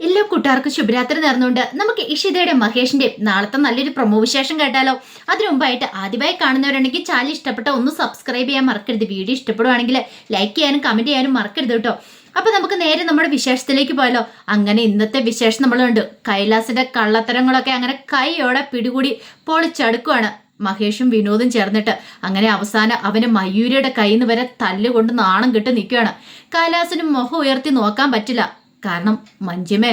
എല്ലാ കൂട്ടുകാർക്കും ശുഭരാത്രി നേർന്നുകൊണ്ട് നമുക്ക് ഇഷിതയുടെ മഹേഷിന്റെ നാളത്തെ നല്ലൊരു പ്രൊമോ വിശേഷം കേട്ടാലോ? അതിനു മുമ്പായിട്ട് ആദ്യമായി കാണുന്നവരുണ്ടെങ്കിൽ ചാനൽ ഇഷ്ടപ്പെട്ട ഒന്ന് സബ്സ്ക്രൈബ് ചെയ്യാൻ മറക്കരുത്. വീഡിയോ ഇഷ്ടപ്പെടുവാണെങ്കിൽ ലൈക്ക് ചെയ്യാനും കമന്റ് ചെയ്യാനും മറക്കരുത് കേട്ടോ. അപ്പൊ നമുക്ക് നേരെ നമ്മുടെ വിശേഷത്തിലേക്ക് പോയാലോ? അങ്ങനെ ഇന്നത്തെ വിശേഷം നമ്മളുണ്ട്. കൈലാസിന്റെ കള്ളത്തരങ്ങളൊക്കെ അങ്ങനെ കൈയോടെ പിടികൂടി പൊളിച്ചടുക്കുവാണ് മഹേഷും വിനോദും ചേർന്നിട്ട്. അങ്ങനെ അവസാനം അവന് മയൂരിയുടെ കയ്യിൽ നിന്ന് വരെ തല്ലുകൊണ്ട് നാണം കിട്ടി നിൽക്കുകയാണ്. കൈലാസിന് മുഖം ഉയർത്തി നോക്കാൻ പറ്റില്ല. കാരണം മഞ്ജിമേ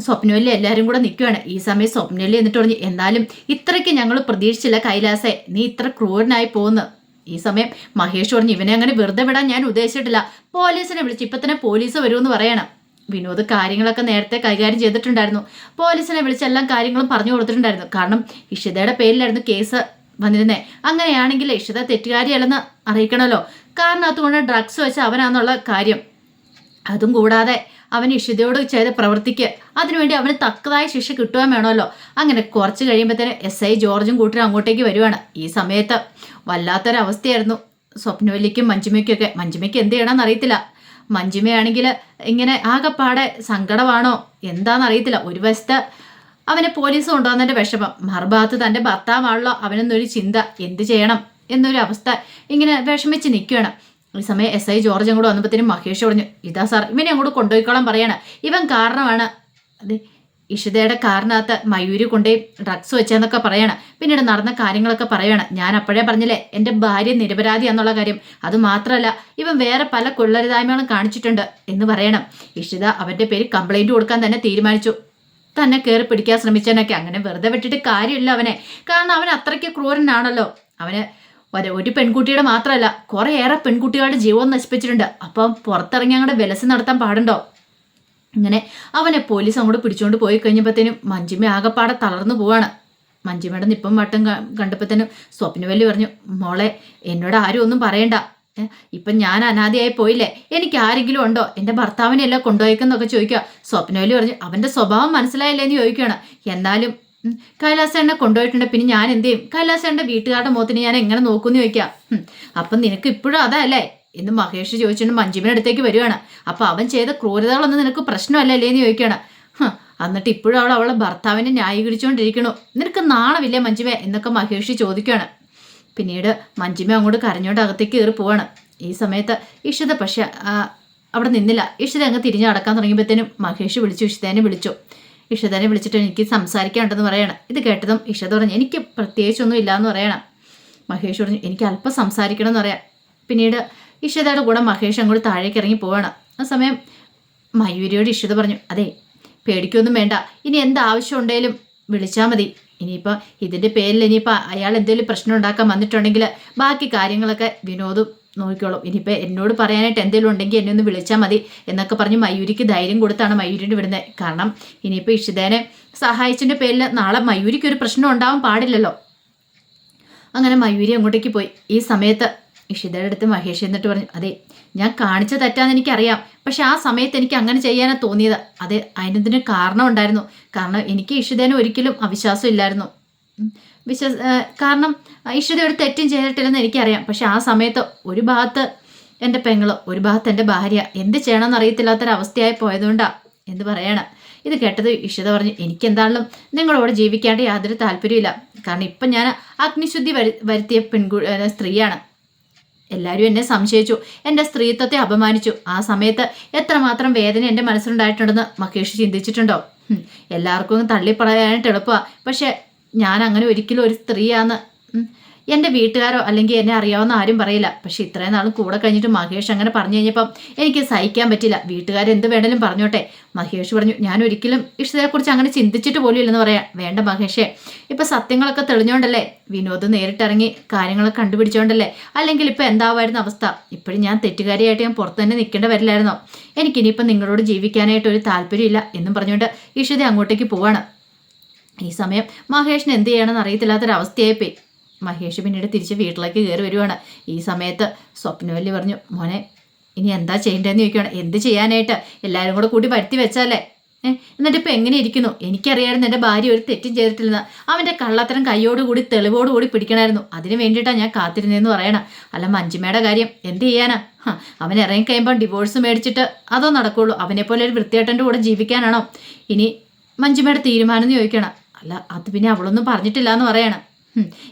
സ്വപ്നവല്ലി എല്ലാവരും കൂടെ നിൽക്കുകയാണ് ഈ സമയം സ്വപ്നവല്ലി എന്നിട്ട് പറഞ്ഞു എന്നാലും ഇത്രയ്ക്ക് ഞങ്ങൾ പ്രതീക്ഷിച്ചില്ല കൈലാസേ. നീ ഇത്ര ക്രൂരനായി പോകുന്നു ഈ സമയം മഹേഷ് പറഞ്ഞു ഇവനെ അങ്ങനെ വെറുതെ വിടാൻ ഞാൻ ഉദ്ദേശിച്ചിട്ടില്ല. പോലീസിനെ വിളിച്ച് ഇപ്പം തന്നെ പോലീസ് വരുമെന്ന് പറയണം. വിനോദ് കാര്യങ്ങളൊക്കെ നേരത്തെ കൈകാര്യം ചെയ്തിട്ടുണ്ടായിരുന്നു. പോലീസിനെ വിളിച്ച് എല്ലാ കാര്യങ്ങളും പറഞ്ഞു കൊടുത്തിട്ടുണ്ടായിരുന്നു. കാരണം ഇഷിതയുടെ പേരിലായിരുന്നു കേസ് വന്നിരുന്നേ. അങ്ങനെയാണെങ്കിൽ ഇഷിത തെറ്റുകാരിയല്ലെന്ന് അറിയിക്കണമല്ലോ. കാരണം അതുകൊണ്ട് ഡ്രഗ്സ് വെച്ച് അവനാന്നുള്ള കാര്യം. അതും കൂടാതെ അവൻ ഇഷിതയോട് ചെയ്ത പ്രവൃത്തിക്ക് അതിനുവേണ്ടി അവന് തക്കതായ ശിക്ഷ കിട്ടുവാൻ വേണമല്ലോ. അങ്ങനെ കുറച്ച് കഴിയുമ്പോഴത്തേന് എസ് ഐ ജോർജും കൂട്ടരും അങ്ങോട്ടേക്ക് വരുവാണ്. ഈ സമയത്ത് വല്ലാത്തൊരവസ്ഥയായിരുന്നു. സ്വപ്നവല്ലിക്കും മഞ്ജുമയ്ക്കൊക്കെ. മഞ്ജുമയ്ക്ക് എന്ത് ചെയ്യണമെന്ന് അറിയത്തില്ല മഞ്ജുമയാണെങ്കിൽ ഇങ്ങനെ ആകെപ്പാടെ സങ്കടമാണോ? എന്താണെന്ന് അറിയത്തില്ല ഒരു വശത്ത് അവനെ പോലീസ് കൊണ്ടുവന്നതിന്റെ വിഷമം. മറുഭാഗത്ത് തന്റെ ഭർത്താവാണല്ലോ അവനെന്നൊരു ചിന്ത. എന്ത് ചെയ്യണം? എന്നൊരു അവസ്ഥ ഇങ്ങനെ വിഷമിച്ച് നിൽക്കുകയാണ്. ഈ സമയം എസ് ഐ ജോർജ് അങ്ങോട്ട് വന്നപ്പോഴത്തേനും മഹേഷ് പറഞ്ഞു ഇതാ സാർ ഇവനെ അങ്ങോട്ട് കൊണ്ടുപോയിക്കോളാൻ പറയാണ്. ഇവൻ കാരണമാണ്. അതെ ഇഷിതയുടെ കാറിനകത്ത് മയൂരി കൊണ്ടുപോയി ഡ്രഗ്സ് വെച്ചെന്നൊക്കെ പറയണം. പിന്നീട് നടന്ന കാര്യങ്ങളൊക്കെ പറയണം. ഞാൻ അപ്പോഴേ പറഞ്ഞില്ലേ എന്റെ ഭാര്യ നിരപരാധി എന്നുള്ള കാര്യം. അത് മാത്രമല്ല ഇവൻ വേറെ പല കൊള്ളരുതായ്മകളും കാണിച്ചിട്ടുണ്ട് എന്ന് പറയണം. ഇഷിത അവന്റെ പേര് കംപ്ലൈന്റ് കൊടുക്കാൻ തന്നെ തീരുമാനിച്ചു. തന്നെ കയറി പിടിക്കാൻ ശ്രമിച്ചതിനൊക്കെ അങ്ങനെ വെറുതെ വിട്ടിട്ട് കാര്യമില്ല അവനെ. കാരണം അവൻ അത്രയ്ക്ക് ക്രൂരനാണല്ലോ. അവന് ഒരു ഒരു പെൺകുട്ടിയുടെ മാത്രമല്ല കുറേയേറെ പെൺകുട്ടികളുടെ ജീവൻ നശിപ്പിച്ചിട്ടുണ്ട്. അപ്പം പുറത്തിറങ്ങി അങ്ങോട്ട് വിലസ് നടത്താൻ പാടുണ്ടോ? ഇങ്ങനെ അവനെ പോലീസ് അങ്ങോട്ട് പിടിച്ചുകൊണ്ട് പോയി കഴിഞ്ഞപ്പോഴത്തേനും മഞ്ജിമ ആകെപ്പാടെ തളർന്നു പോവാണ്. മഞ്ജിമയുടെ നിപ്പം വട്ടം കണ്ടപ്പോഴത്തേനും സ്വപ്നവല്ലി പറഞ്ഞു മോളെ എന്നോട് ആരും ഒന്നും പറയണ്ട. ഇപ്പം ഞാൻ അനാഥയായി പോയില്ലേ? എനിക്ക് ആരെങ്കിലും ഉണ്ടോ? എന്റെ ഭർത്താവിനെല്ലാം കൊണ്ടുപോയിക്കെന്നൊക്കെ ചോദിക്കുക. സ്വപ്നവല്ലി പറഞ്ഞു അവന്റെ സ്വഭാവം മനസ്സിലായില്ലേ എന്ന് ചോദിക്കുകയാണ്. എന്നാലും കൈലാസേണ്ണെ കൊണ്ടുപോയിട്ടുണ്ട്. പിന്നെ ഞാൻ എന്ത് ചെയ്യും? കൈലാസേണ്ണന്റെ വീട്ടുകാരുടെ മുഖത്തിന് ഞാൻ എങ്ങനെ നോക്കുമെന്ന് ചോദിക്കാം. അപ്പം നിനക്ക് ഇപ്പോഴും അതല്ലേ? എന്ന് മഹേഷ് ചോദിച്ചിട്ട് മഞ്ജിമിന്റെ അടുത്തേക്ക് വരുവാണ്. അപ്പൊ അവൻ ചെയ്ത ക്രൂരതകളൊന്നും നിനക്ക് പ്രശ്നമല്ലല്ലേ എന്ന് ചോദിക്കുകയാണ്. എന്നിട്ട് ഇപ്പോഴും അവൾ അവളെ ഭർത്താവിനെ ന്യായീകരിച്ചുകൊണ്ടിരിക്കണു. നിനക്ക് നാണമില്ലേ മഞ്ജിമേ? എന്നൊക്കെ മഹേഷ് ചോദിക്കുകയാണ്. പിന്നീട് മഞ്ജിമ അങ്ങോട്ട് കരഞ്ഞോണ്ട് അകത്തേക്ക് കയറി പോവാണ്. ഈ സമയത്ത് ഇഷിത പക്ഷെ അവിടെ നിന്നില്ല. ഇഷിത അങ്ങ് തിരിഞ്ഞു നടക്കാൻ തുടങ്ങിയപ്പോഴത്തേനും മഹേഷ് വിളിച്ചു. ഇഷിതേനെ വിളിച്ചു. ഇഷിതനെ വിളിച്ചിട്ട് എനിക്ക് സംസാരിക്കാനുണ്ടെന്ന് പറയണം. ഇത് കേട്ടതും ഇഷത പറഞ്ഞു എനിക്ക് പ്രത്യേകിച്ചൊന്നും ഇല്ലയെന്ന് പറയണം. മഹേഷ് പറഞ്ഞു എനിക്ക് അല്പം സംസാരിക്കണം എന്ന് പറയാം. പിന്നീട് ഇഷതയുടെ കൂടെ മഹേഷ് അങ്ങോട്ട് താഴേക്ക് ഇറങ്ങി പോവണം. ആ സമയം മയൂരിയോട് ഇഷത പറഞ്ഞു അതെ പേടിക്കൊന്നും വേണ്ട. ഇനി എന്താവശ്യം ഉണ്ടെങ്കിലും വിളിച്ചാൽ മതി. ഇനിയിപ്പോൾ ഇതിന്റെ പേരിൽ ഇനിയിപ്പോൾ അയാൾ എന്തെങ്കിലും പ്രശ്നം ഉണ്ടാക്കാൻ വന്നിട്ടുണ്ടെങ്കിൽ ബാക്കി കാര്യങ്ങളൊക്കെ വിനോദും നോക്കിക്കോളും. ഇനിയിപ്പോൾ എന്നോട് പറയാനായിട്ട് എന്തെങ്കിലും ഉണ്ടെങ്കിൽ എന്നെ ഒന്ന് വിളിച്ചാൽ മതി എന്നൊക്കെ പറഞ്ഞ് മയൂരിക്ക് ധൈര്യം കൊടുത്താണ് മയൂരിന്റെ വിടുന്നത് കാരണം ഇനിയിപ്പോൾ ഇഷിതേനെ സഹായിച്ചതിന്റെ പേരിൽ നാളെ മയൂരിക്ക് ഒരു പ്രശ്നം ഉണ്ടാവാൻ പാടില്ലല്ലോ. അങ്ങനെ മയൂരി അങ്ങോട്ടേക്ക് പോയി. ഈ സമയത്ത് ഇഷിതയുടെ അടുത്ത് മഹേഷ് എന്നിട്ട് പറഞ്ഞു അതെ ഞാൻ കാണിച്ച തെറ്റാന്ന് എനിക്കറിയാം. പക്ഷെ ആ സമയത്ത് എനിക്ക് അങ്ങനെ ചെയ്യാനാണ് തോന്നിയത്. അതെ അതിനെന്തിന് കാരണം ഉണ്ടായിരുന്നു? കാരണം എനിക്ക് ഇഷിതേനെ ഒരിക്കലും അവിശ്വാസം ഇല്ലായിരുന്നു. വിശ്വാസ കാരണം ഇഷിത ഒരു തെറ്റും ചെയ്തിട്ടില്ലെന്ന് എനിക്കറിയാം. പക്ഷെ ആ സമയത്ത് ഒരു ഭാഗത്ത് എന്റെ പെങ്ങൾ ഒരു ഭാഗത്ത് എന്റെ ഭാര്യ എന്ത് ചെയ്യണമെന്ന് അറിയത്തില്ലാത്തൊരവസ്ഥയായി പോയതുകൊണ്ടാണ് എന്ന് പറയണം. ഇത് കേട്ടത് ഇഷിത പറഞ്ഞു എനിക്കെന്താണെങ്കിലും നിങ്ങളോട് ജീവിക്കാണ്ട് യാതൊരു താല്പര്യമില്ല കാരണം ഇപ്പം ഞാൻ അഗ്നിശുദ്ധി വരു വരുത്തിയ പെൺകു സ്ത്രീയാണ്. എല്ലാവരും എന്നെ സംശയിച്ചു. എന്റെ സ്ത്രീത്വത്തെ അപമാനിച്ചു. ആ സമയത്ത് എത്രമാത്രം വേദന എന്റെ മനസ്സിലുണ്ടായിട്ടുണ്ടെന്ന് മഹേഷ് ചിന്തിച്ചിട്ടുണ്ടോ? എല്ലാവർക്കും തള്ളിപ്പറയാനായിട്ട് എളുപ്പമാണ് പക്ഷെ ഞാൻ അങ്ങനെ ഒരിക്കലും ഒരു സ്ത്രീയാന്ന് എന്റെ വീട്ടുകാരോ അല്ലെങ്കിൽ എന്നെ അറിയാവുന്ന ആരും പറയില്ല. പക്ഷെ ഇത്രയും നാളും കൂടെ കഴിഞ്ഞിട്ട് മഹേഷ് അങ്ങനെ പറഞ്ഞു കഴിഞ്ഞപ്പം എനിക്ക് സഹിക്കാൻ പറ്റില്ല. വീട്ടുകാർ എന്ത് വേണേലും പറഞ്ഞോട്ടെ. മഹേഷ് പറഞ്ഞു ഞാൻ ഒരിക്കലും ഇഷ്ടത്തെക്കുറിച്ച് അങ്ങനെ ചിന്തിച്ചിട്ട് പോലും ഇല്ലെന്ന് പറയാം. വേണ്ട മഹേഷേ. ഇപ്പം സത്യങ്ങളൊക്കെ തെളിഞ്ഞോണ്ടല്ലേ? വിനോദ് നേരിട്ടിറങ്ങി കാര്യങ്ങളൊക്കെ കണ്ടുപിടിച്ചോണ്ടല്ലേ? അല്ലെങ്കിൽ ഇപ്പം എന്താവായിരുന്നു അവസ്ഥ? ഇപ്പോഴും ഞാൻ തെറ്റുകാരിയായിട്ട് ഞാൻ പുറത്ത് തന്നെ നിൽക്കേണ്ട വരില്ലായിരുന്നോ? എനിക്കിനിയിപ്പം നിങ്ങളോട് ജീവിക്കാനായിട്ട് ഒരു താല്പര്യമില്ല എന്നും പറഞ്ഞുകൊണ്ട് ഇഷിത അങ്ങോട്ടേക്ക് പോവാണ്. ഈ സമയം മഹേഷിന് എന്ത് ചെയ്യണമെന്ന് അറിയത്തില്ലാത്തൊരവസ്ഥയായി പോയി മഹേഷ് പിന്നീട് തിരിച്ച് വീട്ടിലേക്ക് കയറി വരുവാണ്. ഈ സമയത്ത് സ്വപ്നവല്ലി പറഞ്ഞു മോനെ ഇനി എന്താ ചെയ്യേണ്ടതെന്ന് ചോദിക്കുകയാണ് എന്ത് ചെയ്യാനായിട്ട്? എല്ലാവരും കൂടെ കൂടി വരുത്തി വെച്ചാലേ എന്നിട്ട് ഇപ്പം എങ്ങനെ ഇരിക്കുന്നു? എനിക്കറിയായിരുന്നു എന്റെ ഭാര്യ ഒരു തെറ്റും ചെയ്തിട്ടില്ലെന്ന്. അവന്റെ കള്ളത്തരം കൂടി തെളിവോട് കൂടി പിടിക്കണമായിരുന്നു. അതിന് വേണ്ടിയിട്ടാണ് ഞാൻ കാത്തിരുന്നതെന്ന് പറയണം. അല്ല മഞ്ജുമയുടെ കാര്യം എന്ത് ചെയ്യാനാ? അവൻ ഇറങ്ങി കഴിയുമ്പോൾ ഡിവോഴ്സ് മേടിച്ചിട്ട് അതോ നടക്കുള്ളൂ. അവനെപ്പോലെ ഒരു വൃത്തിയേട്ടന്റെ കൂടെ ജീവിക്കാനാണോ? ഇനി മഞ്ജുമയുടെ തീരുമാനം എന്ന് ചോദിക്കണം. അല്ല അത് പിന്നെ അവളൊന്നും പറഞ്ഞിട്ടില്ല എന്ന് പറയണം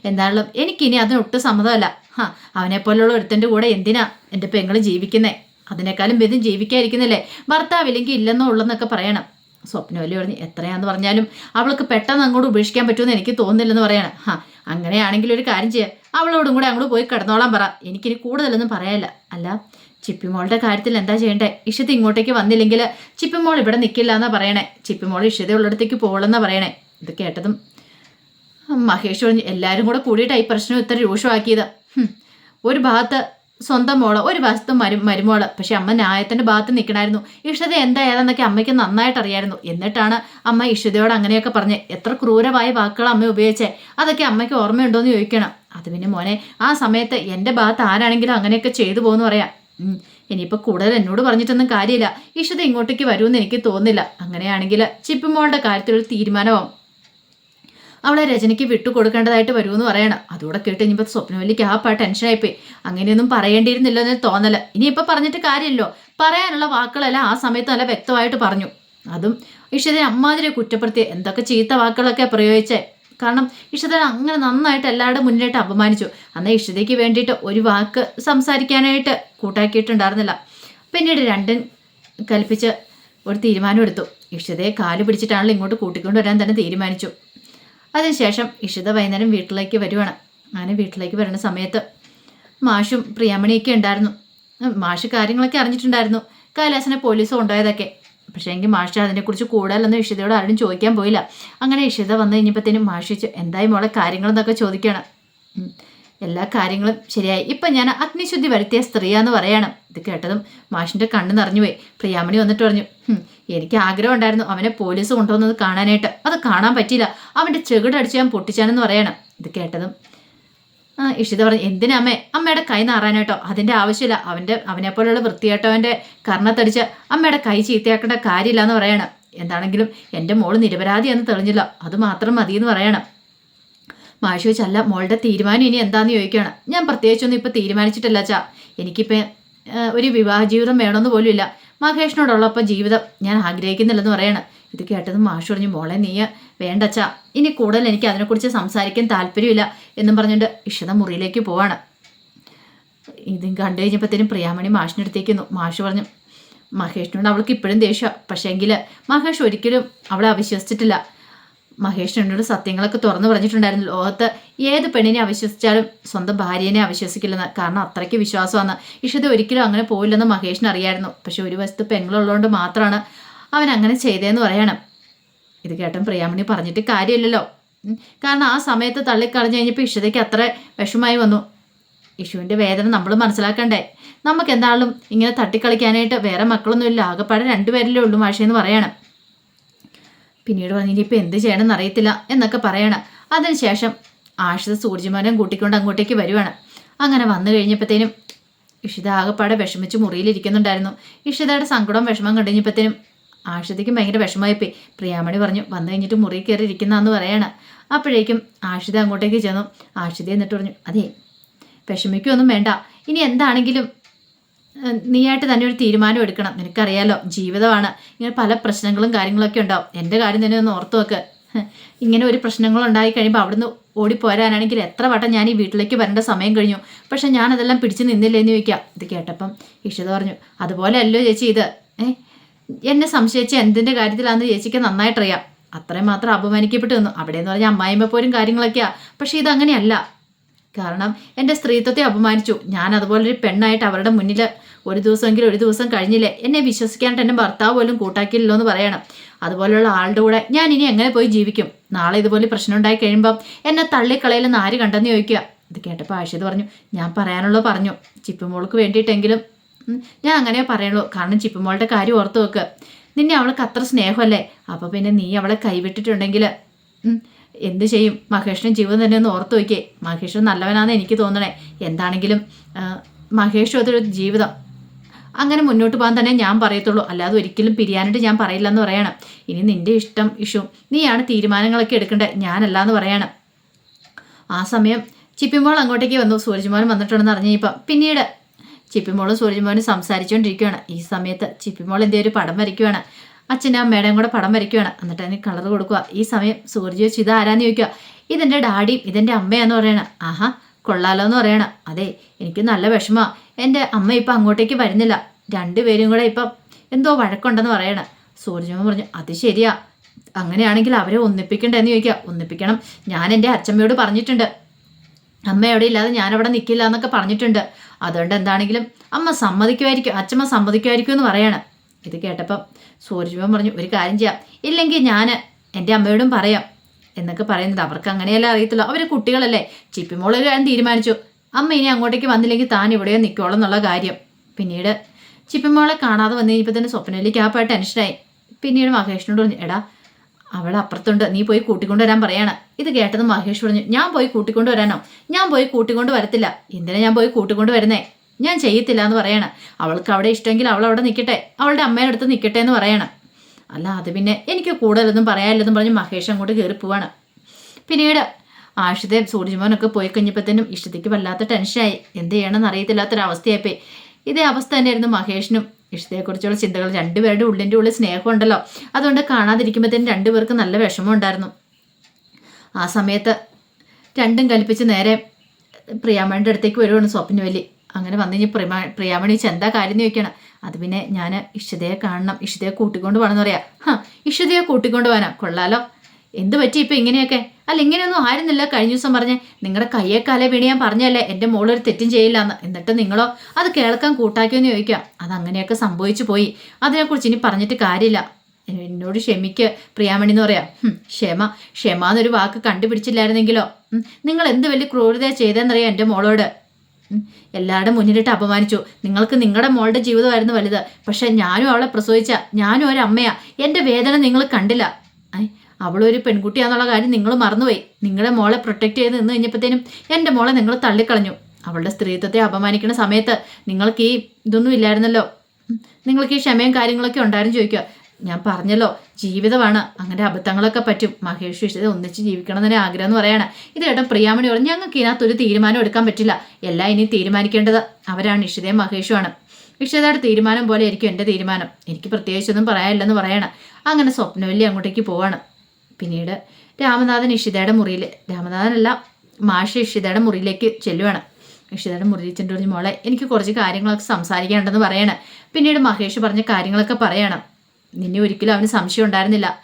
എന്തായാലും എനിക്കിനി അതിനൊട്ടും സമ്മതമല്ല. ഹാ അവനെപ്പോലുള്ള ഒരുത്തന്റെ കൂടെ എന്തിനാ എന്റെ പെങ്ങൾ ജീവിക്കുന്നേ? അതിനേക്കാളും ഭേദം ജീവിക്കാതിരിക്കുന്നില്ലേ? ഭർത്താവില്ലെങ്കിൽ ഇല്ലെന്നോ ഉള്ളെന്നൊക്കെ പറയണം. സ്വപ്നവല്ലി പറഞ്ഞ് എത്രയാന്ന് പറഞ്ഞാലും അവൾക്ക് പെട്ടെന്ന് അങ്ങോട്ട് ഉപേക്ഷിക്കാൻ പറ്റുമെന്ന് എനിക്ക് തോന്നുന്നില്ലെന്ന് പറയണം. ഹാ അങ്ങനെയാണെങ്കിൽ ഒരു കാര്യം ചെയ്യാം. അവളോടും കൂടെ അങ്ങോട്ട് പോയി കിടന്നോളാൻ പറ. എനിക്കിനി കൂടുതലൊന്നും പറയാനില്ല. അല്ല ചിപ്പിമോളുടെ കാര്യത്തിൽ എന്താ ചെയ്യണ്ടേ? ഇഷത്ത് ഇങ്ങോട്ടേക്ക് വന്നില്ലെങ്കിൽ ചിപ്പിമോൾ ഇവിടെ നിൽക്കില്ല എന്നാ പറയണേ. ചിപ്പിമോൾ ഇഷതയുള്ളിടത്തേക്ക് പോകണമെന്നാ പറയണേ. ഇത് കേട്ടതും മഹേഷ് പറഞ്ഞു എല്ലാവരും കൂടെ കൂടിയിട്ട് ഈ പ്രശ്നം ഇത്ര രൂക്ഷമാക്കിയത്. ഒരു ഭാഗത്ത് സ്വന്തം മോൾ ഒരു ഭാഗത്ത് മരു മരുമോൾ. പക്ഷെ അമ്മ ന്യായത്തിന്റെ ഭാഗത്ത് നിൽക്കണമായിരുന്നു ഇഷത എന്താ ഏതാന്നൊക്കെ അമ്മയ്ക്ക് നന്നായിട്ട് അറിയായിരുന്നു എന്നിട്ടാണ് അമ്മ ഇഷതയോട് അങ്ങനെയൊക്കെ പറഞ്ഞ് എത്ര ക്രൂരമായ വാക്കുകൾ അമ്മ ഉപയോഗിച്ചേ. അതൊക്കെ അമ്മയ്ക്ക് ഓർമ്മയുണ്ടോ എന്ന് ചോദിക്കണം. അത് പിന്നെ മോനെ ആ സമയത്ത് എന്റെ ഭാഗത്ത് ആരാണെങ്കിലും അങ്ങനെയൊക്കെ ചെയ്തു പോകുന്നു പറയാം. ഇനിയിപ്പോൾ കൂടുതൽ എന്നോട് പറഞ്ഞിട്ടൊന്നും കാര്യമില്ല. ഇഷത ഇങ്ങോട്ടേക്ക് വരുമെന്ന് എനിക്ക് തോന്നുന്നില്ല. അങ്ങനെയാണെങ്കിൽ ചിപ്പിമോളുടെ കാര്യത്തിലൊരു തീരുമാനമാവും. അവളെ രചനയ്ക്ക് വിട്ടുകൊടുക്കേണ്ടതായിട്ട് വരുമെന്ന് പറയണം. അതുകൂടെ കേട്ട് കഴിഞ്ഞപ്പോൾ സ്വപ്നവല്ലിക്ക് ആ പാ ടെൻഷനായിപ്പോയി. അങ്ങനെയൊന്നും പറയേണ്ടിയിരുന്നില്ല എന്ന് തോന്നൽ. ഇനിയിപ്പോൾ പറഞ്ഞിട്ട് കാര്യമില്ലോ. പറയാനുള്ള വാക്കുകളെല്ലാം ആ സമയത്ത് നല്ല വ്യക്തമായിട്ട് പറഞ്ഞു. അതും ഇഷിതനെ അമ്മാതിരെ കുറ്റപ്പെടുത്തി എന്തൊക്കെ ചീത്ത വാക്കുകളൊക്കെ പ്രയോഗിച്ചേ. കാരണം ഇഷിതനെ അങ്ങനെ നന്നായിട്ട് എല്ലാവരുടെ മുന്നിലായിട്ട് അപമാനിച്ചു. അന്ന് ഇഷിതയ്ക്ക് വേണ്ടിയിട്ട് ഒരു വാക്ക് സംസാരിക്കാനായിട്ട് കൂട്ടാക്കിയിട്ടുണ്ടായിരുന്നില്ല. പിന്നീട് രണ്ടും കൽപ്പിച്ച് ഒരു തീരുമാനമെടുത്തു. ഇഷിതയെ കാൽ പിടിച്ചിട്ടാണല്ലോ ഇങ്ങോട്ട് കൂട്ടിക്കൊണ്ടുവരാൻ തന്നെ തീരുമാനിച്ചു. അതിനുശേഷം ഇഷിത വൈകുന്നേരം വീട്ടിലേക്ക് വരുവാണ്. അങ്ങനെ വീട്ടിലേക്ക് വരുന്ന സമയത്ത് മാഷും പ്രിയാമണിയൊക്കെ ഉണ്ടായിരുന്നു. മാഷ് കാര്യങ്ങളൊക്കെ അറിഞ്ഞിട്ടുണ്ടായിരുന്നു. കൈലാസിനെ പോലീസ് കൊണ്ടുപോയതൊക്കെ. പക്ഷേ എങ്കിൽ മാഷ് അതിനെക്കുറിച്ച് കൂടുതലൊന്നും ഇഷിതയോട് ആരും ചോദിക്കാൻ പോയില്ല. അങ്ങനെ ഇഷിത വന്നു കഴിഞ്ഞപ്പോഴത്തേനും മാഷ് എന്തായി മോളെ കാര്യങ്ങളെന്നൊക്കെ ചോദിക്കുകയാണ്. എല്ലാ കാര്യങ്ങളും ശരിയായി. ഇപ്പം ഞാൻ അഗ്നിശുദ്ധി വരുത്തിയ സ്ത്രീയാന്ന് പറയണം. ഇത് കേട്ടതും മാഷിന്റെ കണ്ണ് നിറഞ്ഞുപോയി. പ്രിയാമണി വന്നിട്ട് പറഞ്ഞു "ഹും, എനിക്ക് ആഗ്രഹം ഉണ്ടായിരുന്നു അവനെ പോലീസ് കൊണ്ടുവന്നത് കാണാനായിട്ട്. അത് കാണാൻ പറ്റിയില്ല. അവന്റെ ചെകിടടിച്ച് ഞാൻ പൊട്ടിച്ചാനെന്ന് പറയണം. ഇത് കേട്ടതും ഇഷിത പറഞ്ഞു എന്തിനാ അമ്മേ? അമ്മയുടെ കൈ നാറാനായിട്ടോ? അതിന്റെ ആവശ്യമില്ല. അവന്റെ അവനെപ്പോലുള്ള അവന്റെ കർണത്തടിച്ച് അമ്മയുടെ കൈ ചീത്തയാക്കേണ്ട കാര്യമില്ല എന്ന് പറയണം. എന്താണെങ്കിലും എന്റെ മോൾ നിരപരാധിയെന്ന് തെളിഞ്ഞില്ല. അത് മാത്രം മതി എന്ന് പറയണം. മാഷി വെച്ചല്ല മോളുടെ തീരുമാനം ഇനി എന്താന്ന് ചോദിക്കുകയാണ്. ഞാൻ പ്രത്യേകിച്ചൊന്നും ഇപ്പം തീരുമാനിച്ചിട്ടില്ല ചാ എനിക്കിപ്പോൾ ഒരു വിവാഹ ജീവിതം വേണമെന്ന് പോലും ഇല്ല മഹേഷിനോടുള്ളപ്പോൾ ജീവിതം. ഞാൻ ആഗ്രഹിക്കുന്നില്ലെന്ന് പറയാണ്. ഇത് കേട്ടത് മാഷ് പറഞ്ഞു മോളെ നീ വേണ്ട അച്ഛാ ഇനി കൂടുതൽ എനിക്ക് അതിനെക്കുറിച്ച് സംസാരിക്കാൻ താല്പര്യമില്ല എന്നും പറഞ്ഞുകൊണ്ട് ഇഷിത മുറിയിലേക്ക് പോവാണ്. ഇതും കണ്ടു കഴിഞ്ഞപ്പോഴത്തേനും പ്രിയാമണി വന്നു. മാഷ് പറഞ്ഞു മഹേഷിനോട് അവൾക്ക് ഇപ്പോഴും ദേഷ്യം. പക്ഷേങ്കിൽ മഹേഷ് ഒരിക്കലും അവളെ അവിശ്വസിച്ചിട്ടില്ല. മഹേഷ് എന്നോട് സത്യങ്ങളൊക്കെ തുറന്നു പറഞ്ഞിട്ടുണ്ടായിരുന്നു. ലോകത്ത് ഏത് പെണ്ണിനെ അവിശ്വസിച്ചാലും സ്വന്തം ഭാര്യനെ അവിശ്വസിക്കില്ലെന്ന്. കാരണം അത്രയ്ക്ക് വിശ്വാസമാണ്. ഇഷിത ഒരിക്കലും അങ്ങനെ പോയില്ലെന്ന് മഹേഷിന് അറിയായിരുന്നു. പക്ഷെ ഒരു വശത്ത് പെങ്ങളുള്ളതുകൊണ്ട് മാത്രമാണ് അവൻ അങ്ങനെ ചെയ്തതെന്ന് പറയണം. ഇത് കേട്ടും പ്രിയാമണി പറഞ്ഞിട്ട് കാര്യമില്ലല്ലോ. കാരണം ആ സമയത്ത് തള്ളിക്കളഞ്ഞു കഴിഞ്ഞപ്പോൾ ഇഷിതയ്ക്ക് അത്ര വിഷമായി വന്നു. ഇഷുവിന്റെ വേദന നമ്മൾ മനസ്സിലാക്കണ്ടേ? നമുക്ക് എന്താണെങ്കിലും ഇങ്ങനെ തട്ടിക്കളിക്കാനായിട്ട് വേറെ മക്കളൊന്നും ഇല്ല ആകെപ്പാടെ രണ്ടുപേരല്ലേ ഉള്ളൂ മാഷെന്ന് പറയണം. പിന്നീട് പറഞ്ഞു ഇനിയിപ്പോൾ എന്ത് ചെയ്യണമെന്ന് അറിയത്തില്ല എന്നൊക്കെ പറയണം. അതിനുശേഷം ആഷിത സൂര്യമാനം കൂട്ടിക്കൊണ്ട് അങ്ങോട്ടേക്ക് വരുവാണ്. അങ്ങനെ വന്നു കഴിഞ്ഞപ്പോഴത്തേനും ഇഷിത ആകെപ്പാടെ വിഷമിച്ച് മുറിയിലിരിക്കുന്നുണ്ടായിരുന്നു. ഇഷിതയുടെ സങ്കടവും വിഷമം കണ്ടുകഴിഞ്ഞപ്പോഴത്തേനും ആഷിതയ്ക്കും ഭയങ്കര വിഷമമായിപ്പോയി. പ്രിയാമണി പറഞ്ഞു വന്നു കഴിഞ്ഞിട്ട് മുറി കയറി ഇരിക്കുന്നതെന്ന് പറയണം. അപ്പോഴേക്കും ആഷിത അങ്ങോട്ടേക്ക് ചെന്നു. ആഷിത എന്നിട്ട് പറഞ്ഞു അതെ വിഷമിക്കൊന്നും വേണ്ട. ഇനി എന്താണെങ്കിലും നീയായിട്ട് തന്നെ ഒരു തീരുമാനം എടുക്കണം. നിനക്കറിയാലോ ജീവിതമാണ്. ഇങ്ങനെ പല പ്രശ്നങ്ങളും കാര്യങ്ങളൊക്കെ ഉണ്ടാവും. എന്റെ കാര്യം തന്നെ ഒന്ന് ഓർത്തു വെക്ക് ഇങ്ങനെ ഒരു പ്രശ്നങ്ങൾ ഉണ്ടായി കഴിയുമ്പോൾ അവിടുന്ന് ഓടിപ്പോരാനാണെങ്കിൽ എത്ര വട്ടം ഞാൻ ഈ വീട്ടിലേക്ക് വരേണ്ട സമയം കഴിഞ്ഞു. പക്ഷെ ഞാൻ അതെല്ലാം പിടിച്ചു നിന്നില്ലേ എന്ന് ചോദിക്കാം. ഇത് കേട്ടപ്പം ഇഷിത പറഞ്ഞു അതുപോലെ അല്ലോ ചേച്ചി ഇത്. ഏഹ് എന്നെ സംശയിച്ച് എന്തിന്റെ കാര്യത്തിലാണെന്ന് ചേച്ചിക്ക് നന്നായിട്ടറിയാം. അത്രയും മാത്രം അപമാനിക്കപ്പെട്ടു നിന്നു. അവിടെ എന്ന് പറഞ്ഞാൽ അമ്മായിമ്മ പോലും കാര്യങ്ങളൊക്കെയാണ് പക്ഷേ ഇതങ്ങനെയല്ല. കാരണം എന്റെ സ്ത്രീത്വത്തെ അപമാനിച്ചു. ഞാൻ അതുപോലെ ഒരു പെണ്ണായിട്ട് അവരുടെ മുന്നിൽ ഒരു ദിവസമെങ്കിലും ഒരു ദിവസം കഴിഞ്ഞില്ലേ? എന്നെ വിശ്വസിക്കാനായിട്ട് എന്റെ ഭർത്താവ് പോലും കൂട്ടാക്കിയില്ലല്ലോ എന്ന് പറയണം. അതുപോലെയുള്ള ആളുടെ കൂടെ ഞാൻ ഇനി എങ്ങനെ പോയി ജീവിക്കും? നാളെ ഇതുപോലെ പ്രശ്നം ഉണ്ടായി കഴിയുമ്പം എന്നെ തള്ളിക്കളയിലെന്ന് ആര് കണ്ടെന്ന് ചോദിക്കുക? ഇത് കേട്ടപ്പോൾ ആഷിത് പറഞ്ഞു ഞാൻ പറയാനുള്ളത് പറഞ്ഞു. ചിപ്പുമോൾക്ക് വേണ്ടിയിട്ടെങ്കിലും ഞാൻ അങ്ങനെ പറയുള്ളൂ കാരണം ചിപ്പുമോളുടെ കാര്യം ഓർത്ത് വെക്കുക നിന്നെ അവൾക്ക് അത്ര സ്നേഹമല്ലേ? അപ്പോൾ പിന്നെ നീ അവളെ കൈവിട്ടിട്ടുണ്ടെങ്കിൽ എന്ത് ചെയ്യും? മഹേഷിനും ജീവൻ തന്നെ ഒന്ന് ഓർത്ത് വയ്ക്കേ. മഹേഷ് നല്ലവനാണെന്ന് എനിക്ക് തോന്നണേ. എന്താണെങ്കിലും മഹേഷും അതൊരു ജീവിതം. അങ്ങനെ മുന്നോട്ട് പോകാൻ തന്നെ ഞാൻ പറയത്തുള്ളൂ. അല്ലാതെ ഒരിക്കലും പിരിയാനായിട്ട് ഞാൻ പറയില്ല എന്ന് പറയണം. ഇനി നിന്റെ ഇഷ്ടം ഇഷു നീയാണ് തീരുമാനങ്ങളൊക്കെ എടുക്കേണ്ടത് ഞാനല്ല എന്ന് പറയണം. ആ സമയം ചിപ്പിമോൾ അങ്ങോട്ടേക്ക് വന്നു. സൂരജ്മോൻ വന്നിട്ടുണ്ടെന്ന് അറിഞ്ഞപ്പോൾ പിന്നീട് ചിപ്പിമോളും സൂരജ്മോനും സംസാരിച്ചുകൊണ്ടിരിക്കുകയാണ്. ഈ സമയത്ത് ചിപ്പിമോൾ എന്തേ ഒരു പടം വരയ്ക്കുകയാണ് അച്ഛനും അമ്മയുടെയും കൂടെ പടം വരയ്ക്കുകയാണ് എന്നിട്ട് അതിന് കളർ കൊടുക്കുക ഈ സമയം സൂര്യ വെച്ച് ഇതാരാന്ന് ചോദിക്കുക ഇതെന്റെ ഡാഡിയും ഇതെന്റെ അമ്മയാന്ന് പറയണ. ആഹാ കൊള്ളാലോ എന്ന് പറയണ. അതെ എനിക്ക് നല്ല വിഷമമാണ് എന്റെ അമ്മ ഇപ്പം അങ്ങോട്ടേക്ക് വരുന്നില്ല. രണ്ടുപേരും കൂടെ ഇപ്പം എന്തോ വഴക്കുണ്ടെന്ന് പറയണ. സൂര്യമ്മ പറഞ്ഞു അത് ശരിയാ. അങ്ങനെയാണെങ്കിൽ അവരെ ഒന്നിപ്പിക്കണ്ടെന്ന് ചോദിക്കുക ഒന്നിപ്പിക്കണം. ഞാൻ എന്റെ അച്ഛമ്മയോട് പറഞ്ഞിട്ടുണ്ട്. അമ്മ എവിടെ ഇല്ലാതെ ഞാനവിടെ നിൽക്കില്ല എന്നൊക്കെ പറഞ്ഞിട്ടുണ്ട്. അതുകൊണ്ട് എന്താണെങ്കിലും അമ്മ സമ്മതിക്കുമായിരിക്കും. അച്ഛമ്മ സമ്മതിക്കുമായിരിക്കും എന്ന് പറയാണ്. ഇത് കേട്ടപ്പം സൂര്യജീവൻ പറഞ്ഞു ഒരു കാര്യം ചെയ്യാം. ഇല്ലെങ്കിൽ ഞാൻ എന്റെ അമ്മയോടും പറയാം. എന്നൊക്കെ പറയുന്നത് അവർക്ക് അങ്ങനെയല്ല അറിയത്തില്ല അവർ കുട്ടികളല്ലേ. ചിപ്പിമോൾ ഞാൻ തീരുമാനിച്ചു. അമ്മ ഇനി അങ്ങോട്ടേക്ക് വന്നില്ലെങ്കിൽ താൻ ഇവിടെയോ നിൽക്കോളം എന്നുള്ള കാര്യം. പിന്നീട് ചിപ്പിമോളെ കാണാതെ വന്നു കഴിഞ്ഞപ്പോൾ തന്നെ സ്വപ്നയിലേക്ക് ആ പോയ ടെൻഷനായി പിന്നീട് മഹേഷിനോട് പറഞ്ഞു എടാ അവൾ അപ്പുറത്തുണ്ട്. നീ പോയി കൂട്ടിക്കൊണ്ട് വരാൻ പറയാണ്. ഇത് കേട്ടത് മഹേഷ് പറഞ്ഞു ഞാൻ പോയി കൂട്ടിക്കൊണ്ട് വരാനോ? ഞാൻ പോയി കൂട്ടിക്കൊണ്ട് വരത്തില്ല. എന്തിനാ ഞാൻ പോയി കൂട്ടിക്കൊണ്ട് വരുന്നേ? ഞാൻ ചെയ്യത്തില്ല എന്ന് പറയണം. അവൾക്ക് അവിടെ ഇഷ്ടമെങ്കിൽ അവൾ അവിടെ നിൽക്കട്ടെ. അവളുടെ അമ്മയുടെ അടുത്ത് നിൽക്കട്ടെ എന്ന് പറയണം. അല്ല അത് പിന്നെ എനിക്ക് കൂടുതലൊന്നും പറയാനില്ലെന്നും പറഞ്ഞ് മഹേഷ് അങ്ങോട്ട് കയറി പോവാണ്. പിന്നീട് ആഷിതെ സൂര്യമോനൊക്കെ പോയി കഴിഞ്ഞപ്പോഴത്തേനും ഇഷ്ടത്തേക്ക് വല്ലാത്ത ടെൻഷനായി. എന്ത് ചെയ്യണമെന്ന് അറിയത്തില്ലാത്തൊരവസ്ഥയായിപ്പോയി. ഇതേ അവസ്ഥ തന്നെയായിരുന്നു മഹേഷിനും. ഇഷ്ടത്തെക്കുറിച്ചുള്ള ചിന്തകൾ രണ്ടുപേരുടെ ഉള്ളിന്റെ ഉള്ളിൽ സ്നേഹമുണ്ടല്ലോ. അതുകൊണ്ട് കാണാതിരിക്കുമ്പോഴത്തേനും രണ്ടുപേർക്കും നല്ല വിഷമം ഉണ്ടായിരുന്നു ആ സമയത്ത് രണ്ടും കൽപ്പിച്ച് നേരെ പ്രിയാമ്മയുടെ അടുത്തേക്ക് വരുവാണ് സ്വപ്നവലി അങ്ങനെ വന്നു കഴിഞ്ഞ് പ്രിമാ പ്രിയാമണി എന്താ കാര്യം എന്ന് ചോദിക്കണം. അത് പിന്നെ ഞാൻ ഇഷ്ടതയെ കാണണം. ഇഷ്ടതയെ കൂട്ടിക്കൊണ്ട് പോകണമെന്ന് പറയാം. ഹാ ഇഷ്ടതയെ കൂട്ടിക്കൊണ്ട് പോകാനാ കൊള്ളാലോ. എന്ത് പറ്റി ഇപ്പം ഇങ്ങനെയൊക്കെ? അല്ല ഇങ്ങനെയൊന്നും ആയിരുന്നില്ല. കഴിഞ്ഞ ദിവസം പറഞ്ഞ് നിങ്ങളുടെ കയ്യെ കാലേ വീണ് ഞാൻ പറഞ്ഞല്ലേ എന്റെ മോളൊരു തെറ്റും ചെയ്യില്ല എന്ന് എന്നിട്ട് നിങ്ങളോ അത് കേൾക്കാൻ കൂട്ടാക്കിയെന്ന് ചോദിക്കാം. അത് അങ്ങനെയൊക്കെ സംഭവിച്ചു പോയി. അതിനെക്കുറിച്ച് ഇനി പറഞ്ഞിട്ട് കാര്യമില്ല. എന്നോട് ക്ഷമിക്ക് പ്രിയാമണി എന്ന് പറയാം. ക്ഷമ. ക്ഷമ എന്നൊരു വാക്ക് കണ്ടുപിടിച്ചില്ലായിരുന്നെങ്കിലോ? നിങ്ങൾ എന്ത് വലിയ ക്രൂരത ചെയ്തെന്നറിയാം എന്റെ മോളോട്. എല്ലാവരുടെ മുന്നിലിട്ട് അപമാനിച്ചു. നിങ്ങൾക്ക് നിങ്ങളുടെ മോളുടെ ജീവിതമായിരുന്നു വലുത്. പക്ഷെ ഞാനും അവളെ പ്രസവിച്ച ഞാനും അമ്മയാ. എന്റെ വേദന നിങ്ങൾ കണ്ടില്ല. അവളൊരു പെൺകുട്ടിയാന്നുള്ള കാര്യം നിങ്ങൾ മറന്നുപോയി. നിങ്ങളുടെ മോളെ പ്രൊട്ടക്റ്റ് ചെയ്ത് നിന്ന് കഴിഞ്ഞപ്പോഴത്തേനും എന്റെ മോളെ നിങ്ങൾ തള്ളിക്കളഞ്ഞു. അവളുടെ സ്ത്രീത്വത്തെ അപമാനിക്കുന്ന സമയത്ത് നിങ്ങൾക്ക് ഈ ഇതൊന്നും ഇല്ലായിരുന്നല്ലോ. നിങ്ങൾക്ക് ഈ ക്ഷമയും കാര്യങ്ങളൊക്കെ ഉണ്ടായിരുന്നു ചോദിക്കുക. ഞാൻ പറഞ്ഞല്ലോ ജീവിതമാണ്. അങ്ങനെ അബദ്ധങ്ങളൊക്കെ പറ്റും. മഹേഷ് വിഷയത്തെ ഒന്നിച്ച് ജീവിക്കണം എന്നൊരു ആഗ്രഹം എന്ന് പറയാണ്. ഇത് കേട്ടോ പ്രിയാമണി പറഞ്ഞു ഞങ്ങൾക്ക് ഇതിനകത്ത് ഒരു തീരുമാനം എടുക്കാൻ പറ്റില്ല. എല്ലാം ഇനി തീരുമാനിക്കേണ്ടത് അവരാണ് ഇഷിതയും മഹേഷുമാണ് ഇഷിതയുടെ തീരുമാനം പോലെ ആയിരിക്കും എന്റെ തീരുമാനം. എനിക്ക് പ്രത്യേകിച്ചൊന്നും പറയാനില്ലെന്ന് പറയണം. അങ്ങനെ സ്വപ്നവല്ലി അങ്ങോട്ടേക്ക് പോവാണ്. പിന്നീട് രാമനാഥൻ ഇഷിതയുടെ മുറിയിൽ രാമനാഥനല്ല മാഷ ഇഷിതയുടെ മുറിയിലേക്ക് ചെല്ലുവാണ്. ഇഷിതയുടെ മുറിയിൽ പറഞ്ഞു മോളെ എനിക്ക് കുറച്ച് കാര്യങ്ങളൊക്കെ സംസാരിക്കാനുണ്ടെന്ന് പറയണം. പിന്നീട് മഹേഷ് പറഞ്ഞ കാര്യങ്ങളൊക്കെ പറയണം. നിന്നെ ഒരിക്കലും അവന് സംശയം ഉണ്ടായിരുന്നില്ല.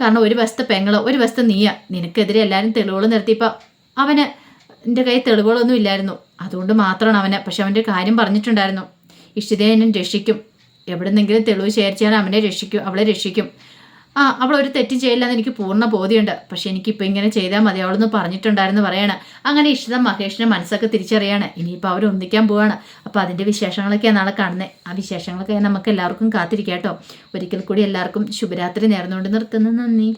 കാരണം ഒരു വസ്തു പെങ്ങളോ ഒരു വസ്തു നീയാ. നിനക്കെതിരെ എല്ലാവരും തെളിവുകൾ നിർത്തിയപ്പോൾ അവന് എന്റെ കയ്യിൽ തെളിവുകളൊന്നും ഇല്ലായിരുന്നു. അതുകൊണ്ട് മാത്രമാണ് അവന് പക്ഷെ അവന്റെ കാര്യം പറഞ്ഞിട്ടുണ്ടായിരുന്നു. ഇഷ്ടിതയെ എന്നെ രക്ഷിക്കും. എവിടെന്നെങ്കിലും തെളിവ് ശേഖരിച്ചാൽ അവനെ രക്ഷിക്കും അവളെ രക്ഷിക്കും. ആ അവൾ ഒരു തെറ്റും ചെയ്യില്ല എന്ന് എനിക്ക് പൂർണ ബോധ്യമുണ്ട്. പക്ഷെ എനിക്കിപ്പോൾ ഇങ്ങനെ ചെയ്താൽ മതി. അവളൊന്ന് പറഞ്ഞിട്ടുണ്ടായിരുന്നു പറയാണ്. അങ്ങനെ ഇഷ്ടം മഹേഷിനെ മനസ്സൊക്കെ തിരിച്ചറിയാണ്. ഇനിയിപ്പോൾ അവർ ഒന്നിക്കാൻ പോവാണ്. അപ്പോൾ അതിന്റെ വിശേഷങ്ങളൊക്കെ നാളെ കാണുന്നത് ആ വിശേഷങ്ങളൊക്കെ നമുക്ക് എല്ലാവർക്കും കാത്തിരിക്കാം കേട്ടോ. ഒരിക്കൽ കൂടി എല്ലാവർക്കും ശുഭരാത്രി നേർന്നുകൊണ്ട് നിർത്തുന്നു. നന്ദി.